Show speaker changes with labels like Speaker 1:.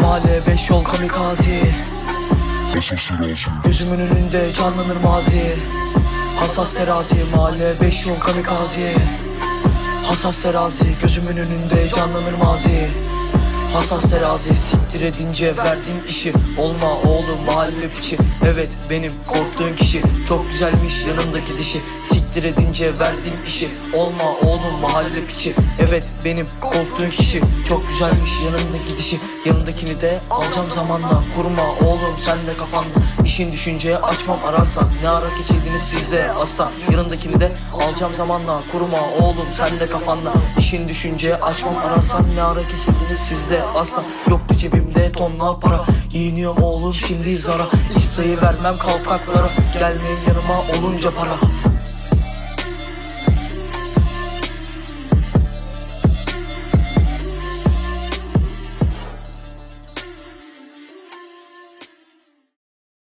Speaker 1: Mahalle beş yol kamikaze. Gözümün önünde canlanır mazi. Hassas terazi mahalle beş yol kamikaze. Hassas terazi gözümün önünde canlanır mazi. Hassas terazi siktir edince verdiğim işi. Olma oğlum mahalle piçi. Evet benim korktuğun kişi. Çok güzelmiş yanındaki dişi. Siktir edince verdiğim işi. Olma oğlum mahalle piçi. Evet benim korktuğun kişi. Çok güzelmiş yanındaki dişi. Yanındakini de alacağım zamanla. Kurma oğlum sen de kafanda. İşin düşünce açmam ararsan. Ne ara kesildiniz sizde asla Yanındakini de alacağım zamanla. Kurma oğlum sen de kafanda. İşin düşünce açmam ararsan. Ne ara kesildiniz sizde asla Yoktu cebimde tonla para. Giyiniyorum oğlum şimdi zara İstayı vermem kalkaklara. Gelmeyin yanıma olunca para